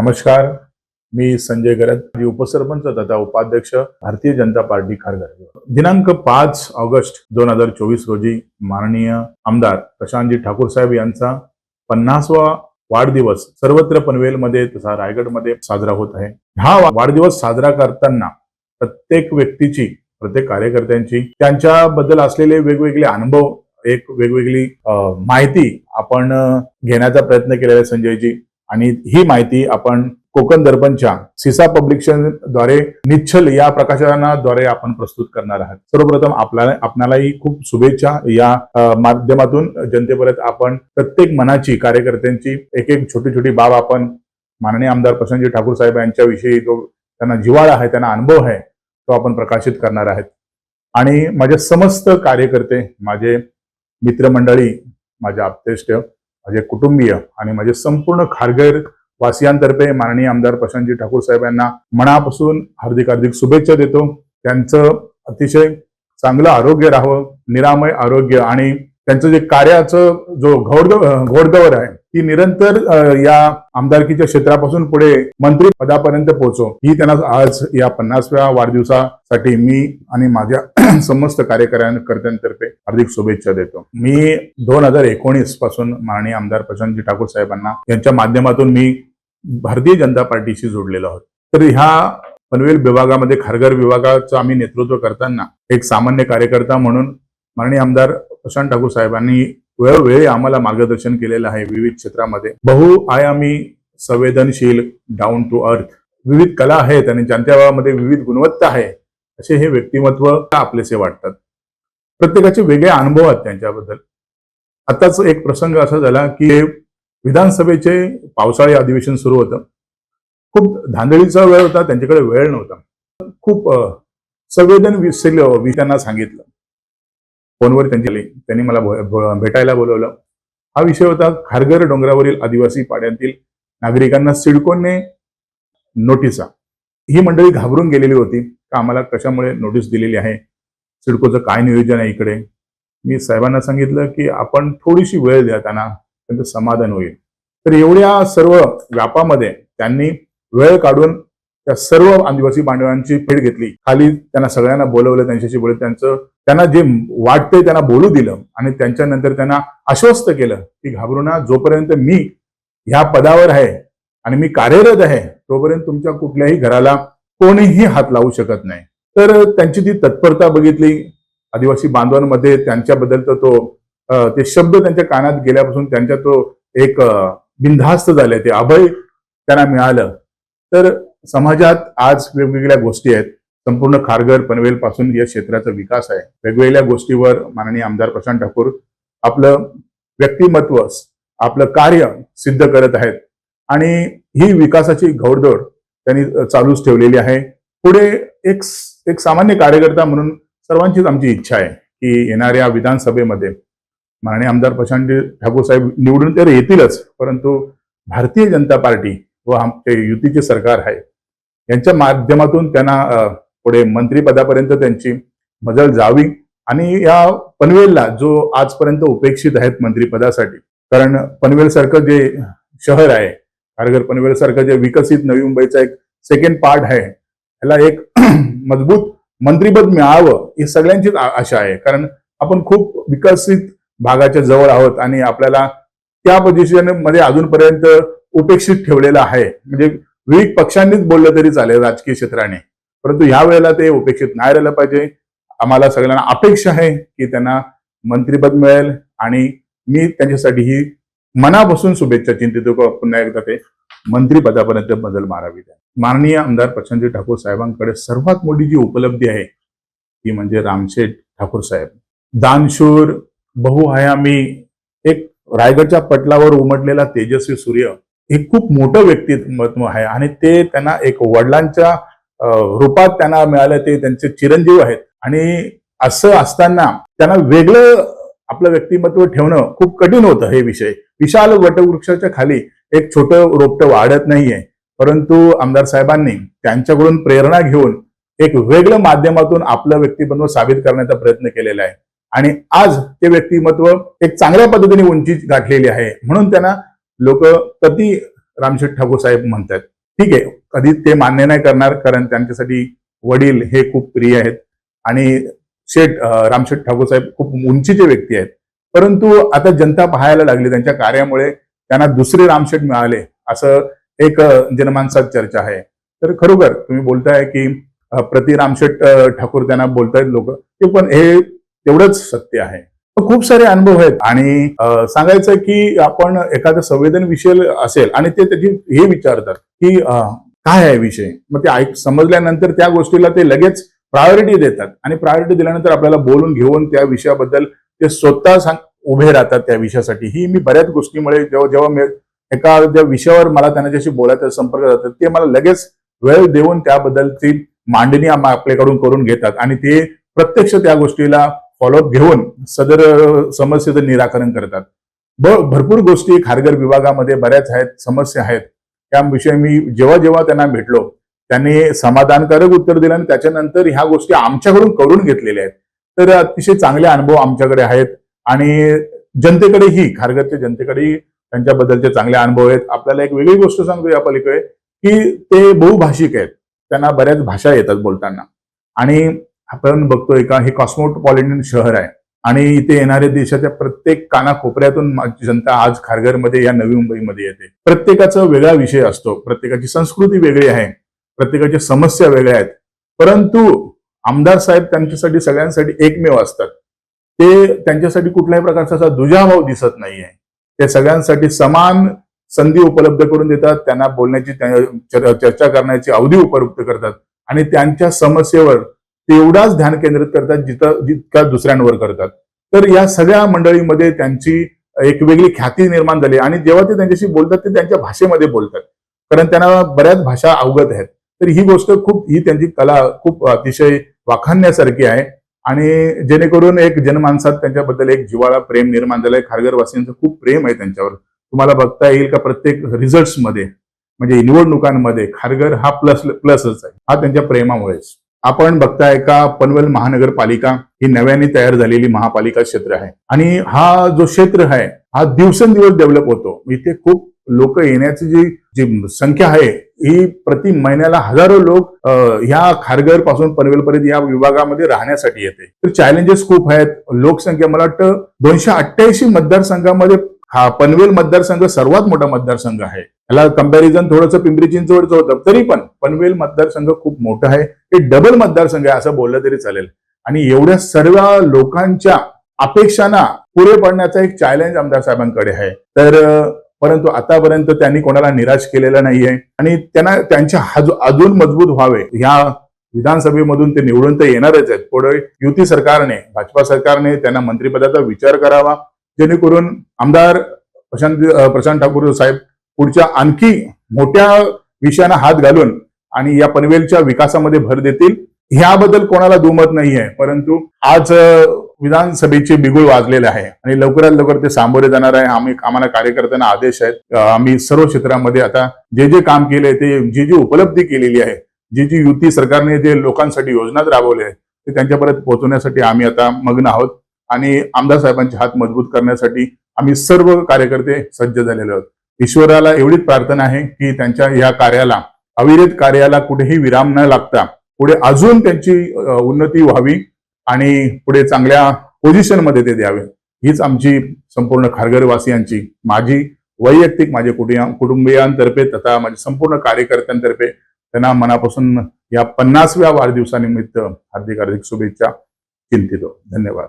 नमस्कार मी संजय गरत मी उपसरपंच तथा उपाध्यक्ष भारतीय जनता पार्टी खारघर दिनांक पाच ऑगस्ट दोन हजार चोवीस रोजी माननीय आमदार प्रशांतजी ठाकूर साहेब यांचा पन्नासवा वाढदिवस सर्वत्र पनवेलमध्ये तसा रायगडमध्ये साजरा होत आहे. हा वाढदिवस साजरा करताना प्रत्येक व्यक्तीची प्रत्येक कार्यकर्त्यांची त्यांच्याबद्दल असलेले वेगवेगळे अनुभव एक वेगवेगळी माहिती आपण घेण्याचा प्रयत्न केलेला आहे संजयजी. आणि ही माहिती आपण कोकण दर्पणच्या सिसा पब्लिकेशनद्वारे निच्छल या प्रकाशनाद्वारे आपण प्रस्तुत करणार आहात. सर्वप्रथम आपल्याला आपणालाही खूप शुभेच्छा. या माध्यमातून जनतेपर्यंत आपण प्रत्येक मनाची कार्यकर्त्यांची एक एक छोटी छोटी बाब आपण माननीय आमदार प्रशांतजी ठाकूर साहेब यांच्याविषयी जो त्यांना जिव्हाळा आहे त्यांना अनुभव आहे तो आपण प्रकाशित करणार आहेत. आणि माझे समस्त कार्यकर्ते माझे मित्रमंडळी माझे आप्तेष्ट माझे कुटुंबीय आणि माझे संपूर्ण खारघर वासियांतर्फे माननीय आमदार प्रशांतजी ठाकूर साहेब यांना मनापासून हार्दिक हार्दिक शुभेच्छा देतो. त्यांचं अतिशय चांगलं आरोग्य राहावं निरामय आरोग्य आणि त्यांचं जे कार्याचं जो घोडदव घोडदवर आहे ती निरंतर या आमदारकीच्या क्षेत्रापासून पुढे मंत्री पदापर्यंत पोहोचो. ही त्यांना आज या पन्नासव्या वाढदिवसासाठी मी आणि माझ्या समस्त कार्यकर्त्यांतर्फे हार्दिक शुभेच्छा देतो. मी दोन हजार एकोणीसपासून माननीय आमदार प्रशांतजी ठाकूर साहेबांना यांच्या माध्यमातून मी भारतीय जनता पार्टीशी जोडलेलो आहोत. तर ह्या पनवेल विभागामध्ये खारघर विभागाचं आम्ही नेतृत्व करताना एक सामान्य कार्यकर्ता म्हणून माननीय आमदार प्रशांत ठाकूर साहेबांनी वेळोवेळी आम्हाला मार्गदर्शन केलेलं आहे विविध क्षेत्रामध्ये. बहुआयामी संवेदनशील डाऊन टू अर्थ विविध कला आहेत आणि ज्यांच्यामध्ये विविध गुणवत्ता आहे असे हे व्यक्तिमत्व आपलेसे वाटतात. प्रत्येकाचे वेगळे अनुभव आहेत त्यांच्याबद्दल. आताच एक प्रसंग असा झाला की विधानसभेचे पावसाळी अधिवेशन सुरू होतं. खूप धांदळीचा वेळ होता त्यांच्याकडे वेळ नव्हता. खूप संवेदनशील त्यांना सांगितलं. फोनवर त्यांची आली. त्यांनी मला भेटायला बोलवलं. हा विषय होता खारघर डोंगरावरील आदिवासी पाड्यातील नागरिकांना सिडकोने नोटिसा. ही मंडळी घाबरून गेलेली होती. का आम्हाला कशामुळे नोटीस दिलेली आहे? सिडकोचं काय नियोजन आहे इकडे? मी साहेबांना सांगितलं की आपण थोडीशी वेळ द्या त्यांना त्यांचं समाधान होईल. तर एवढ्या सर्व व्यापामध्ये त्यांनी वेळ काढून त्या सर्व आदिवासी बांधवांची भेट घेतली. खाली त्यांना सगळ्यांना बोलवलं त्यांच्याशी बोलत त्यांचं त्यांना जे वाटतंय त्यांना बोलू दिलं आणि त्यांच्यानंतर त्यांना आश्वस्त केलं की घाबरू जोपर्यंत मी ह्या पदावर आहे आणि मी कार्यरत आहे तोपर्यंत तुमच्या कुठल्याही घराला कोणीही हात लावू शकत नाही. तर त्यांची ती तत्परता बघितली. आदिवासी बांधवांमध्ये त्यांच्याबद्दलचा तो ते शब्द त्यांच्या कानात गेल्यापासून त्यांच्या तो एक अ, बिनधास्त झाले ते अभय त्यांना मिळालं. तर समाजात आज वेगवेगळ्या गोष्टी आहेत. संपूर्ण खारघर पनवेल पासून या क्षेत्राचा विकास आहे. वेगवेगळ्या गोष्टीवर माननीय आमदार प्रशांत ठाकूर आपलं व्यक्तिमत्व आपलं कार्य सिद्ध करत आहेत. आणि ही विकासाची घौडदौड त्यांनी चालूच ठेवलेली आहे. पुढे एक एक सामान्य कार्यकर्ता म्हणून सर्वांचीच आमची इच्छा आहे की येणाऱ्या विधानसभेमध्ये माननीय आमदार प्रशांत ठाकूर साहेब निवडून तर येतीलच परंतु भारतीय जनता पार्टी व आमचे युतीचे सरकार आहे. यांच्या माध्यमातून त्यांना पुढे मंत्रीपदापर्यंत त्यांची मजल जावी आणि या पनवेलला जो आजपर्यंत उपेक्षित आहेत मंत्रीपदासाठी कारण पनवेल सारखं जे शहर आहे खारघर पनवेल सारखं जे विकसित नवी मुंबईचा एक सेकंड पार्ट आहे ह्याला एक मजबूत मंत्रीपद मिळावं ही सगळ्यांचीच आशा आहे. कारण आपण खूप विकसित भागाच्या जवळ आहोत आणि आपल्याला त्या पोझिशनमध्ये अजूनपर्यंत उपेक्षित ठेवलेलं आहे. म्हणजे विविध पक्षांनीच बोललं तरी चालेल राजकीय क्षेत्राने. परंतु ह्या वेळेला ते उपेक्षित नाही राहिलं पाहिजे. आम्हाला सगळ्यांना अपेक्षा आहे की त्यांना मंत्रीपद मिळेल आणि मी त्यांच्यासाठी ही मनापासून शुभेच्छा चिंतितो पुन्हा एकदा ते मंत्रीपदापर्यंत बदल मारावी माननीय आमदार प्रशांतजी ठाकूर साहेबांकडे सर्वात मोठी जी उपलब्धी आहे ती म्हणजे रामशेठ ठाकूर साहेब. दानशूर बहुआयामी एक रायगडच्या पटलावर उमटलेला तेजस्वी सूर्य हे खूप मोठं व्यक्तिमत्व आहे. आणि ते त्यांना एक वडिलांच्या रूपात त्यांना मिळालं ते त्यांचे चिरंजीव आहेत. आणि असं असताना त्यांना वेगळं आपलं व्यक्तिमत्व ठेवणं खूप कठीण होतं हे विषय. विशाल वटवृक्षाच्या खाली एक छोटं रोपटं वाढत नाहीये. परंतु आमदार साहेबांनी त्यांच्याकडून प्रेरणा घेऊन एक वेगळं माध्यमातून आपलं व्यक्तिमत्व साबित करण्याचा प्रयत्न केलेला आहे. आणि आज ते व्यक्तिमत्व एक चांगल्या पद्धतीने उंची गाठलेली आहे. म्हणून त्यांना लोक प्रति रामशेठ ठाकूर साहेब म्हणतात ठीक आहे कधी ते मान्य नाही करणार कारण त्यांच्यासाठी वडील हे खूप प्रिय आहेत. आणि शेठ रामशेठ ठाकूर साहेब खूप उंचीचे व्यक्ती आहेत. परंतु आता जनता पाहायला लागली त्यांच्या कार्यामुळे त्यांना दुसरे रामशेठ मिळाले असं एक जनमानसात चर्चा आहे. तर खरोखर तुम्ही बोलताय की प्रति रामशेठ ठाकूर त्यांना बोलतायत लोक ते पण हे तेवढंच सत्य आहे. खूप सारे अनुभव आहेत. आणि सांगायचं की आपण एखादा संवेदन विषय असेल आणि ते त्याची हे विचारतात की काय आहे विषय? मग ते ऐक समजल्यानंतर त्या गोष्टीला ते लगेच प्रायोरिटी देतात. आणि प्रायोरिटी दिल्यानंतर आपल्याला बोलून घेऊन त्या विषयाबद्दल ते स्वतः सांग उभे राहतात त्या विषयासाठी. ही मी बऱ्याच गोष्टीमुळे जेव्हा जेव्हा मी एका ज्या विषयावर मला त्यांच्याशी बोलायचा संपर्क जातात ते मला लगेच वेळ देऊन त्याबद्दलची मांडणी आपल्याकडून करून घेतात. आणि ते प्रत्यक्ष त्या गोष्टीला फॉलोअप घेऊन सदर समस्येचं निराकरण करतात. ब- भरपूर गोष्टी खारघर विभागामध्ये बऱ्याच आहेत समस्या आहेत. त्याविषयी मी जेव्हा जेव्हा त्यांना भेटलो त्यांनी समाधानकारक उत्तर दिलं आणि त्याच्यानंतर ह्या गोष्टी आमच्याकडून करून घेतलेल्या आहेत. तर अतिशय चांगले अनुभव आमच्याकडे आहेत आणि जनतेकडेही खारघरच्या जनतेकडेही त्यांच्याबद्दलचे चांगले अनुभव आहेत. आपल्याला एक वेगळी गोष्ट सांगतो या पलीकडे की ते बहुभाषिक आहेत. त्यांना बऱ्याच भाषा येतात बोलताना. आणि आपण बघतोय का हे कॉस्मोपॉलिटन शहर आहे. आणि इथे येणाऱ्या देशाच्या प्रत्येक कानाकोपऱ्यातून जनता आज खारघरमध्ये या नवी मुंबईमध्ये येते. प्रत्येकाचा वेगळा विषय असतो. प्रत्येकाची संस्कृती वेगळी आहे. प्रत्येकाच्या समस्या वेगळ्या आहेत. परंतु आमदार साहेब त्यांच्यासाठी सगळ्यांसाठी एकमेव असतात. ते त्यांच्यासाठी कुठल्याही प्रकारचा असा दुजाभाव दिसत नाहीये. ते सगळ्यांसाठी समान संधी उपलब्ध करून देतात. त्यांना बोलण्याची चर्चा करण्याची अवधी उपलब्ध करतात. आणि त्यांच्या समस्येवर तेवढाच ध्यान केंद्रित करतात जिथं जितका दुसऱ्यांवर करतात. तर या सगळ्या मंडळीमध्ये त्यांची एक वेगळी ख्याती निर्माण झाली आणि जेव्हा ते त्यांच्याशी बोलतात ते त्यांच्या भाषेमध्ये बोलतात. कारण त्यांना बऱ्याच भाषा अवगत आहेत. तर ही गोष्ट खूप ही त्यांची कला खूप अतिशय वाखाणण्यासारखी आहे. आणि जेणेकरून एक जनमानसात त्यांच्याबद्दल एक जिव्हाळा प्रेम निर्माण झालंय. खारघरवासियांचं खूप प्रेम आहे त्यांच्यावर. तुम्हाला बघता येईल का प्रत्येक रिझल्ट्समध्ये म्हणजे निवडणुकांमध्ये खारघर हा प्लस प्लसच आहे. हा त्यांच्या प्रेमामुळेच. आपण बघताय का पनवेल महानगरपालिका ही नव्याने तयार झालेली महापालिका क्षेत्र आहे. आणि हा जो क्षेत्र आहे हा दिवसेंदिवस डेव्हलप होतो. इथे खूप लोक येण्याची जी जी संख्या आहे ही प्रति महिन्याला हजारो लोक ह्या खारघरपासून पनवेलपर्यंत या विभागामध्ये राहण्यासाठी येते. तर चॅलेंजेस खूप आहेत. लोकसंख्या मला वाटतं दोनशे अठ्ठ्याऐंशी मतदारसंघामध्ये हा पनवेल मतदारसंघ सर्वात मोठा मतदारसंघ आहे. याला कंपॅरिझन थोडंसं पिंपरी चिंचवडचं होतं तरी पण पनवेल मतदारसंघ खूप मोठा आहे. हे डबल मतदारसंघ आहे असं बोललं तरी चालेल. आणि एवढ्या सर्व लोकांच्या अपेक्षांना पुरे पडण्याचा एक चॅलेंज आमदार साहेबांकडे आहे. तर परंतु आतापर्यंत त्यांनी कोणाला निराश केलेला नाहीये. आणि त्यांना त्यांच्या अजून मजबूत व्हावे ह्या विधानसभेमधून ते निवडून तर येणारच आहेत. पुढे युती सरकारने भाजपा सरकारने त्यांना मंत्रिपदाचा विचार करावा. जेणेकरून आमदार प्रशांत प्रशांत ठाकूर साहेब पुढच्या आणखी मोठ्या विषयांना हात घालून आणि या पनवेलच्या विकासामध्ये भर देतील ह्याबद्दल कोणाला दुमत नाहीये परंतु आज विधानसभेचे बिगुळ वाजलेले आहे आणि लवकरात लवकर ते सामोरे जाणार आहे. आम्ही आम्हाला कार्यकर्त्यांना आदेश आहेत. आम्ही सर्व क्षेत्रामध्ये आता जे जे काम केले ते जी जी उपलब्धी केलेली आहे जी जी युती सरकारने जे लोकांसाठी योजना राबवली आहे ते त्यांच्यापर्यंत पोहोचवण्यासाठी आम्ही आता मग्न आहोत. आणि आमदार साहेबांचे हात मजबूत करण्यासाठी आम्ही सर्व कार्यकर्ते सज्ज झालेले आहोत. ईश्वराला एवढीच प्रार्थना आहे की त्यांच्या या कार्याला अविरत कार्याला कुठेही विराम न लागता पुढे अजून त्यांची उन्नती व्हावी आणि पुढे चांगल्या पोझिशनमध्ये ते द्यावे. हीच आमची संपूर्ण खारघरवासियांची माझी वैयक्तिक माझ्या कुटुंबिया कुटुंबियांतर्फे तथा माझ्या संपूर्ण कार्यकर्त्यांतर्फे त्यांना मनापासून या पन्नासव्या वाढदिवसानिमित्त हार्दिक हार्दिक शुभेच्छा चिंतितो. धन्यवाद.